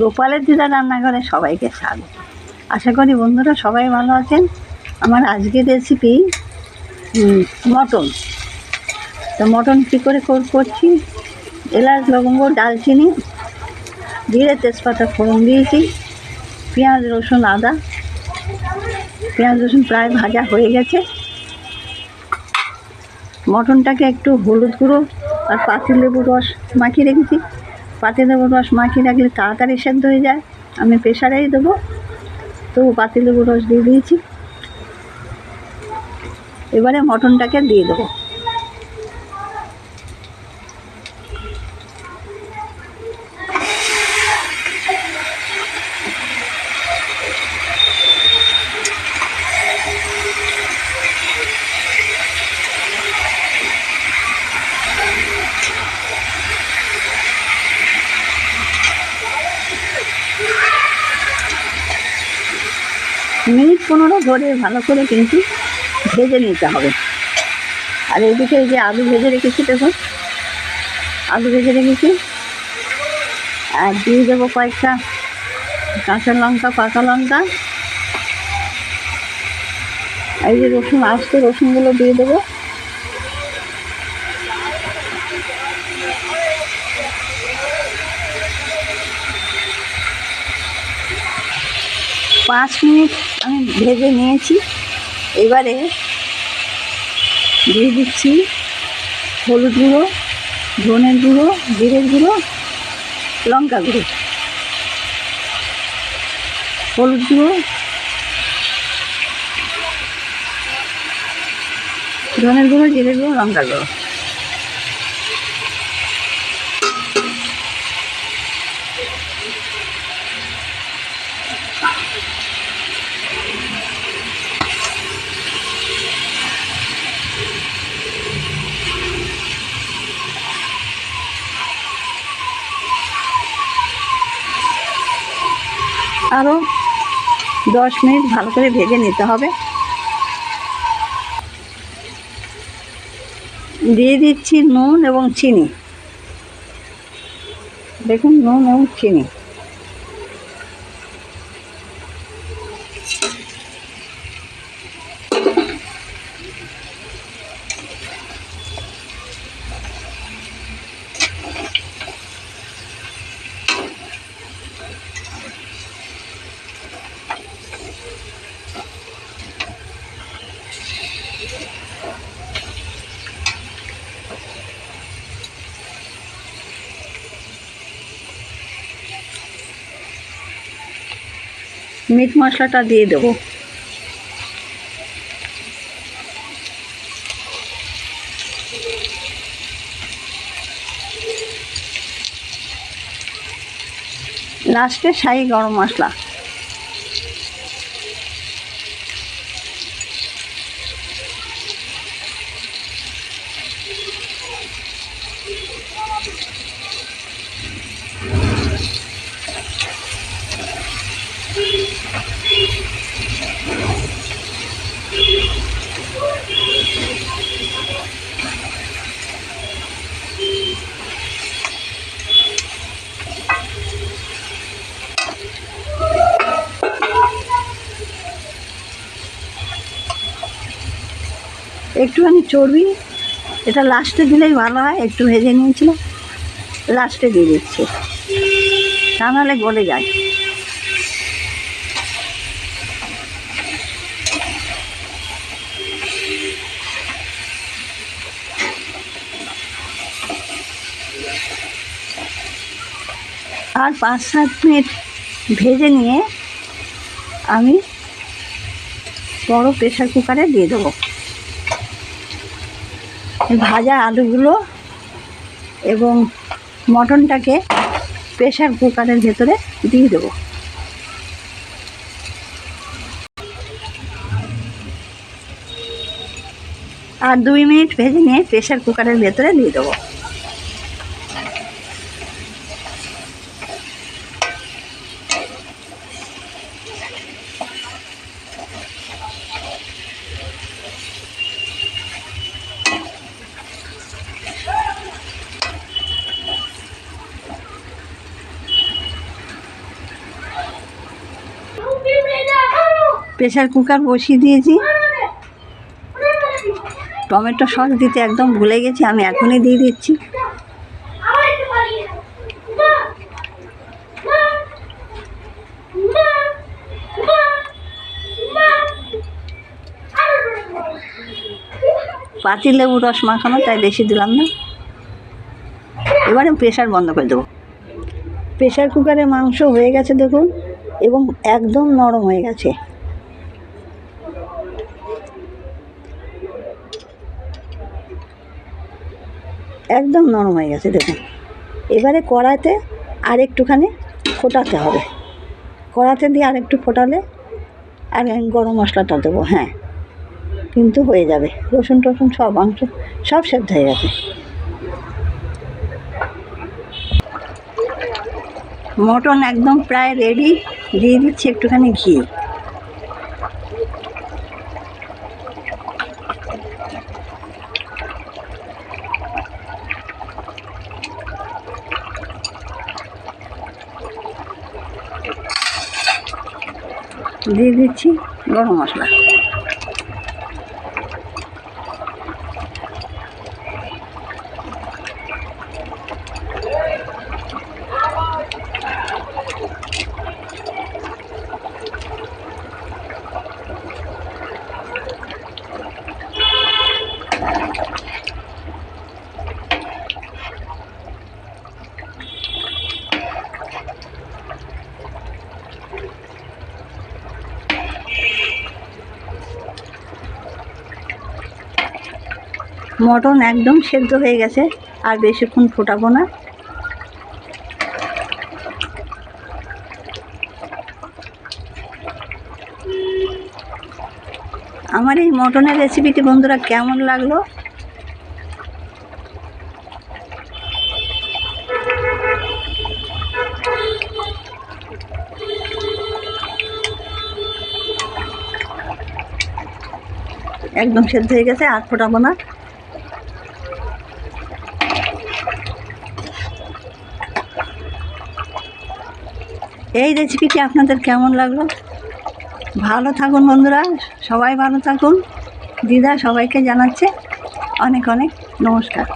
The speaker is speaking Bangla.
গোপালের দিদা রান্নাঘরে সবাইকে স্বাগত। আশা করি বন্ধুরা সবাই ভালো আছেন। আমার আজকের রেসিপি মটন। তো মটন কী করে করছি? এলাচ, লবঙ্গ, ডালচিনি, জিরে, তেজপাতা, ফোড়ন দিয়েছি, পেঁয়াজ, রসুন, আদা। পেঁয়াজ, রসুন প্রায় ভাজা হয়ে গেছে। মটনটাকে একটু হলুদ গুঁড়ো আর পাতিল লেবুর রস মাখিয়ে রেখেছি। পাতিল লেবুর রস মাখিয়ে রাখলে তাড়াতাড়ি সেদ্ধ হয়ে যায়। আমি প্রেশারেই দেবো। তো পাতিল লেবুর রস দিয়ে দিয়েছি। এবারে মটনটাকে দিয়ে দেবো মিনিট পনেরো ধরে ভালো করে কিন্তু ভেজে নিতে হবে। আর এদিকে এই যে আলু ভেজে রেখেছি, দেখুন। আলু ভেজে রেখেছি। আর দিয়ে দেবো কয়েকটা কাঁচা লঙ্কা, পাকা লঙ্কা। এই যে রসুন, আস্ত রসুনগুলো দিয়ে দেবো। পাঁচ মিনিট আমি ভেজে নিয়েছি। এবারে দিয়ে দিচ্ছি হলুদ গুঁড়ো, ধনের গুঁড়ো, জিরের গুঁড়ো, লঙ্কা গুঁড়ো। হলুদ গুঁড়ো। ধনের গুঁড়ো, জিরের গুঁড়ো, লঙ্কা গুঁড়ো। আরও দশ মিনিট ভালো করে ভেজে নিতে হবে। দিয়ে দিচ্ছি নুন এবং চিনি। দেখুন, নুন এবং চিনি। মিট মশলাটা দিয়ে দেবো। লাস্টে শাহি গরম মশলা। একটুখানি চর্বি, এটা লাস্টে দিলেই ভালো হয়, একটু ভেজে নিয়েছিলাম লাস্টে দিয়ে দিচ্ছি। তা নাহলে গলে যায়। আর পাঁচ সাত মিনিট ভেজে নিয়ে আমি বড় প্রেশার কুকারে দিয়ে দেবো। ভাজা আলুগুলো এবং মটনটাকে প্রেশার কুকারের ভেতরে দিয়ে দেবো। আর দুই মিনিট ভেজে নিয়ে প্রেশার কুকারের ভেতরে দিয়ে দেবো। প্রেশার কুকার বসিয়ে দিয়েছি। টমেটো সস দিতে একদম ভুলে গেছি, আমি এখনই দিয়ে দিচ্ছি। পাতি লেবু রস মাখানো, তাই বেশি দিলাম না। এবারে প্রেশার বন্ধ করে দেবো। প্রেশার কুকারে মাংস হয়ে গেছে দেখুন, এবং একদম নরম হয়ে গেছে। একদম নরম হয়ে গেছে, দেখুন। এবারে কড়াইতে আর একটুখানি ফোটাতে হবে। কড়াতে দিয়ে আর একটু ফোটালে আর গরম মশলাটা দেবো হ্যাঁ। কিন্তু হয়ে যাবে। রসুন টসুন সব মাংস সব সেদ্ধ হয়ে গেছে। মটন একদম প্রায় রেডি দিয়ে দিচ্ছি একটুখানি ঘি। দিয়ে দিচ্ছি গরম মশলা। মটন একদম সেদ্ধ হয়ে গেছে, আর বেশিক্ষণ ফোটাবো না। আমার এই মটনের রেসিপিটি বন্ধুরা কেমন লাগল? একদম সেদ্ধ হয়ে গেছে, আর ফোটাবো না। এই রেসিপিটি আপনাদের কেমন লাগল? ভালো থাকুন বন্ধুরা, সবাই ভালো থাকুন। দিদা সবাইকে জানাচ্ছে অনেক অনেক নমস্কার।